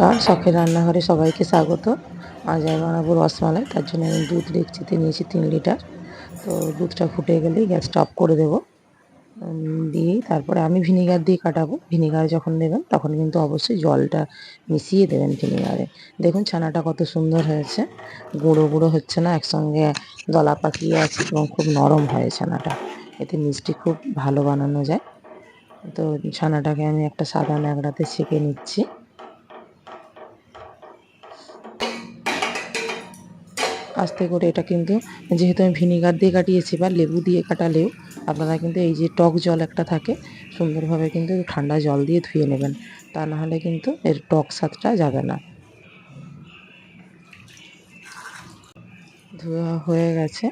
নমস্কার, শখের রান্নাঘরে সবাইকে স্বাগত। আজ আমি বানাবো রসমালাই, তার জন্য আমি দুধ ডেকচিতে নিয়েছি তিন লিটার। তো দুধটা ফুটে গেলেই গ্যাসটা অফ করে দেবো। দিয়েই তারপরে আমি ভিনিগার দিয়ে কাটাবো। ভিনিগার যখন দেবেন, তখন কিন্তু অবশ্যই জলটা মিশিয়ে দেবেন ভিনিগারে। দেখুন ছানাটা কত সুন্দর হয়েছে। গুঁড়ো গুঁড়ো হচ্ছে না, একসঙ্গে দলা পাকিয়ে আছে এবং খুব নরম হয় ছানাটা। এতে মিষ্টি খুব ভালো বানানো যায়। তো ছানাটাকে আমি একটা সাদা ন্যাকড়াতে ছেঁকে নিচ্ছি। আস্তে করে এটা কিন্তু, যেহেতু আমি ভিনিগার দিয়ে কাটিয়েছি বা লেবু দিয়ে কাটালেও, আপনারা কিন্তু এই যে টক জল একটা থাকে, সুন্দরভাবে কিন্তু ঠান্ডা জল দিয়ে ধুয়ে নেবেন। তা না হলে কিন্তু এর টক স্বাদটা যাবে না। ধোয়া হয়ে গেছে।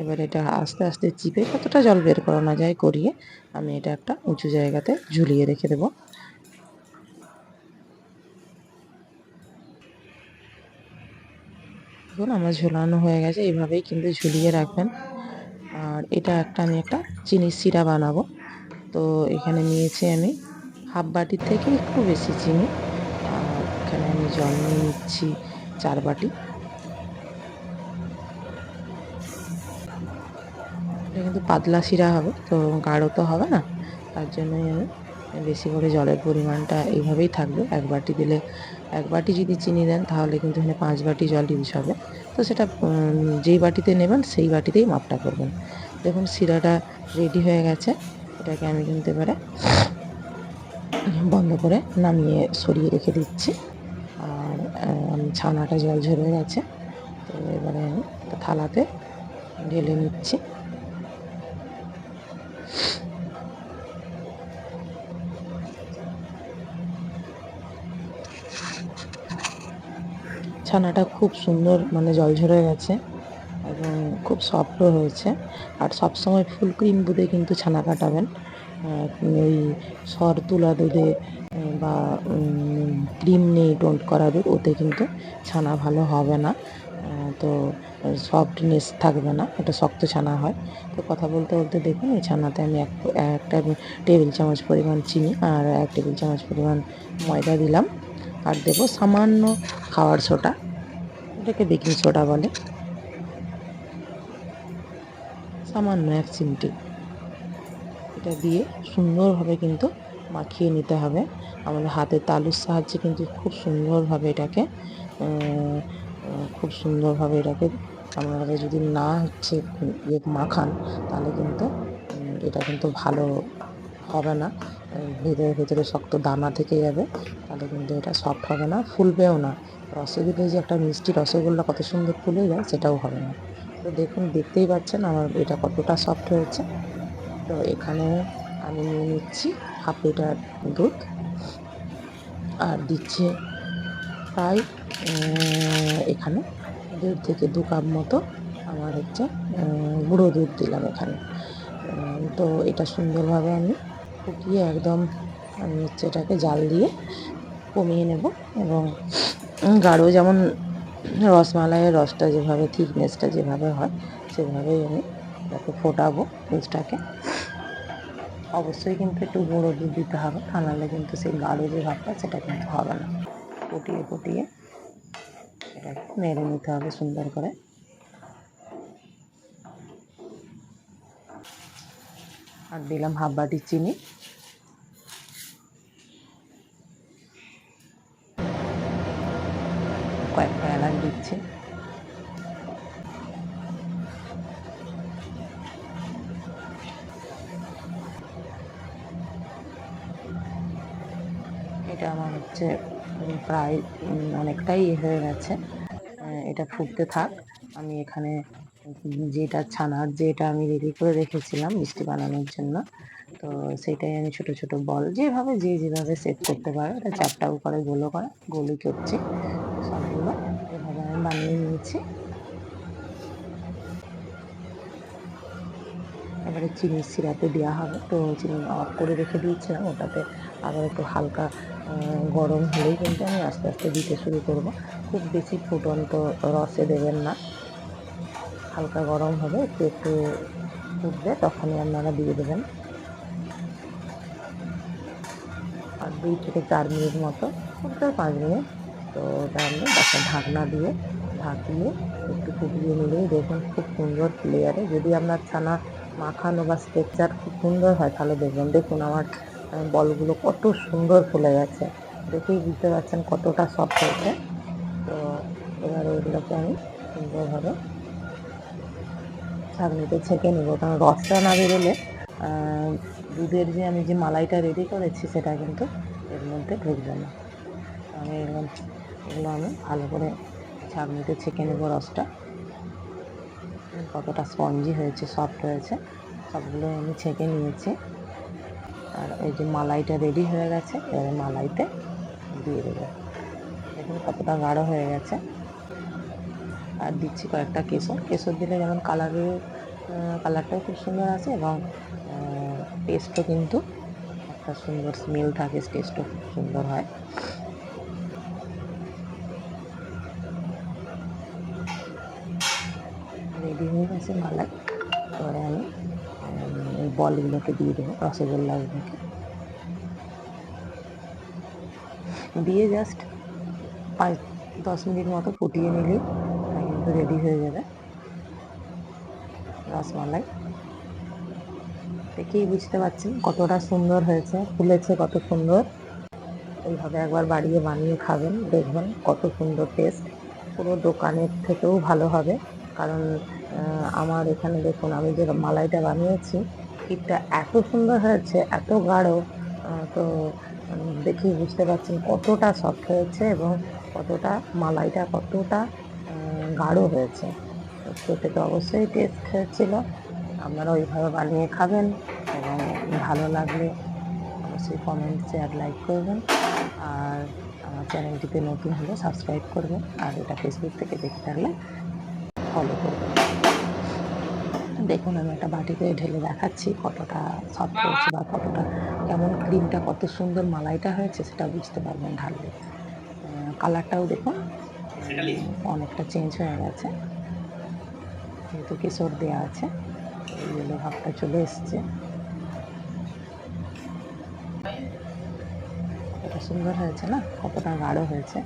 এবার এটা আস্তে আস্তে চিপে কতটা জল বের করানো যায় করিয়ে, আমি এটা একটা উঁচু জায়গাতে ঝুলিয়ে রেখে দেবো। দেখুন, আমার ঝোলানো হয়ে গেছে, এইভাবেই কিন্তু ঝুলিয়ে রাখবেন। আর এটা একটা, আমি একটা চিনির সিরা বানাবো। তো এখানে নিয়েছি আমি হাফ বাটির থেকে একটু বেশি চিনি। আর এখানে আমি জল নিয়ে নিচ্ছি চার বাটি। এটা কিন্তু পাতলা শিরা হবে, তো গাঢ় তো হবে না, তার জন্যই আমি বেশি করে জলের পরিমাণটা এইভাবেই থাকবে। এক বাটি দিলে এক বাটি যদি চিনি দেন, তাহলে কিন্তু এখানে পাঁচ বাটি জল ইউজ হবে। তো সেটা যেই বাটিতে নেবেন, সেই বাটিতেই মাপটা করবেন। দেখুন, শিরাটা রেডি হয়ে গেছে। এটাকে আমি কিন্তু এবারে বন্ধ করে নামিয়ে সরিয়ে রেখে দিচ্ছি। আর ছানাটা জল ঝরে গেছে। তো এবারে আমি থালাতে ঢেলে নিচ্ছি। ছানাটা খুব সুন্দর মানে জল ঝরে গেছে এবং খুব সফটও হয়েছে। আর সবসময় ফুল ক্রিম দুধে কিন্তু ছানা কাটাবেন। ওই সর তুলা দুধে বা ক্রিম নেই টোন্ট করা দুধ, ওতে কিন্তু ছানা ভালো হবে না। তো সফটনেস থাকবে না এটা শক্ত ছানা হয়। তো কথা বলতে বলতে দেখুন, এই ছানাতে আমি এক, একটা টেবিল চামচ পরিমাণ চিনি আর এক টেবিল চামচ পরিমাণ ময়দা দিলাম। আর দেবো সামান্য খাওয়ার সোডা এটাকে বেকিং সোডা বলে। সামান্য এক চিমটি। এটা দিয়ে সুন্দরভাবে কিন্তু মাখিয়ে নিতে হবে। আমাদের হাতের তালুর সাহায্যে কিন্তু খুব সুন্দরভাবে এটাকে খুব সুন্দরভাবে এটাকে আপনারা যদি না হচ্ছে ইয়ে মাখান, তাহলে কিন্তু এটা কিন্তু ভালো হবে না। ভেতরে ভেতরে শক্ত দানা থেকে যাবে। তাহলে কিন্তু এটা সফট হবে না, ফুলবেও না। রসগোল্লা যে একটা মিষ্টি রসগোল্লা কত সুন্দর ফুলে যায়, সেটাও হবে না। তো দেখুন, দেখতেই পাচ্ছেন আমার এটা কতটা সফট হয়েছে। তো এখানে আমি নিয়ে নিচ্ছি হাফ লিটার দুধ। আর দিচ্ছি প্রায় এখানে দেড় থেকে দু কাপ মতো আমার হচ্ছে গুঁড়ো দুধ দিলাম এখানে। তো এটা সুন্দরভাবে আমি ফুটিয়ে একদম আমি হচ্ছে এটাকে জাল দিয়ে কমিয়ে নেব এবং গাঢ় যেমন রসমালাইয়ের রসটা যেভাবে থিকনেসটা যেভাবে হয়, সেভাবেই আমি এটাকে ফোটাবো দুধটাকে অবশ্যই কিন্তু একটু গুঁড়ো দুধ দিতে হবে তা নাহলে কিন্তু সেই গাঢ় যে ভাবটা, সেটা কিন্তু হবে না। ফুটিয়ে ফুটিয়ে এটাকে নেড়ে নিতে হবে সুন্দর করে। আর দিলাম হাফ বাটি চিনি। কয়েকটা এলাচ দিচ্ছি। এটা আমার হচ্ছে প্রায় অনেকটাই হয়ে গেছে। এটা ফুটতে থাক। আমি এখানে যেটা ছানার যেটা আমি রেডি করে রেখেছিলাম মিষ্টি বানানোর জন্য। তো সেটাই আমি ছোট ছোট বল যেভাবে যে যেভাবে সেট করতে পারে, এটা চারটাও করে গোলও করে, গোলই করছি সবগুলো। এভাবে আমি বানিয়ে নিয়েছি। এবারে চিনির সিরাপে দেওয়া হবে। তো চিনি অফ করে রেখে দিয়েছিলাম, ওটাতে আবার একটু হালকা গরম হলেই কিন্তু আমি আস্তে আস্তে দিতে শুরু করব। খুব বেশি ফুটন্ত রসে দেবেন না। হালকা গরম হবে, একটু একটু ফুটবে, তখনই আপনারা দিয়ে দেবেন। আর দুই থেকে চার মিনিট মতো, ফুটবে পাঁচ মিনিট। তো ওটা আমি একটা ঢাকনা দিয়ে ঢাকিয়ে একটু ফুটিয়ে নিলেই দেখুন খুব সুন্দর লেয়ারে যদি আপনার ছানা মাখানো বা স্ট্রেকচার খুব সুন্দর হয়, তাহলে দেখবেন, দেখুন আমার বলগুলো কত সুন্দর ফুলে গেছে। দেখেই বুঝতে পারছেন কতটা সফট হয়েছে। তো এবার ওইগুলোকে আমি সুন্দরভাবে ছাঁকনিতে ছেঁকে নেব, কারণ রসটা না বেরোলে দুধের যে আমি যে মালাইটা রেডি করেছি সেটা কিন্তু এর মধ্যে ঢুকবে না। আমি এরকম, এগুলো আমি ভালো করে ছাঁকনিতে ছেঁকে নেব রসটা। কতটা স্পঞ্জি হয়েছে সফট হয়েছে, সবগুলো আমি ছেঁকে নিয়েছি। আর ওই যে মালাইটা রেডি হয়ে গেছে, এবারে মালাইতে দিয়ে দেবো। দেখুন কতটা গাঢ় হয়ে গেছে। আর দিচ্ছি কয়েকটা কেশর। কেশর দিলে যেমন কালারের কালারটাও খুব সুন্দর আছে এবং টেস্টও কিন্তু একটা সুন্দর স্মেল থাকে টেস্টও খুব সুন্দর হয়। রেডি হয়ে গেছে মালাই। এবারে আমি এই বলগুলোকে দিয়ে দেবো রসগোল্লাগুলোকে দিয়ে জাস্ট পাঁচ, দশ মিনিট মতো ফুটিয়ে এটা কিন্তু রেডি হয়ে যাবে। রসমালাই। দেখেই বুঝতে পারছেন কতটা সুন্দর হয়েছে, ফুলেছে কত সুন্দর। এইভাবে একবার বাড়িয়ে বানিয়ে খাবেন, দেখবেন কত সুন্দর টেস্ট পুরো দোকানের থেকেও ভালো হবে। কারণ আমার এখানে দেখুন, আমি যে মালাইটা বানিয়েছি ক্ষীরটা এত সুন্দর হয়েছে, এত গাঢ় তো দেখেই বুঝতে পারছেন কতটা সফট হয়েছে এবং কতটা মালাইটা কতটা গাঢ় হয়েছে। খেতে তো অবশ্যই টেস্ট হয়েছিল। আপনারা ওইভাবে বানিয়ে খাবেন এবং ভালো লাগলে অবশ্যই কমেন্ট শেয়ার লাইক করবেন। আর আমার চ্যানেলটিতে নতুন হলে সাবস্ক্রাইব করবেন। আর এটা ফেসবুক থেকে দেখে থাকলে ফলো করবেন। দেখুন, আমি একটা বাটিতে ঢেলে দেখাচ্ছি কতটা সফট হয়েছে বা কতটা কেমন ক্রিমটা কত সুন্দর মালাইটা হয়েছে, সেটা বুঝতে পারবেন ঢাললে কালারটাও দেখুন। অনেকটা চেঞ্জ হয়ে গেছে। যেহেতু কেশর দেওয়া আছে ইয়েলো ভাবটা চলে এসছে। কতটা সুন্দর হয়েছে না? কতটা গাঢ় হয়েছে।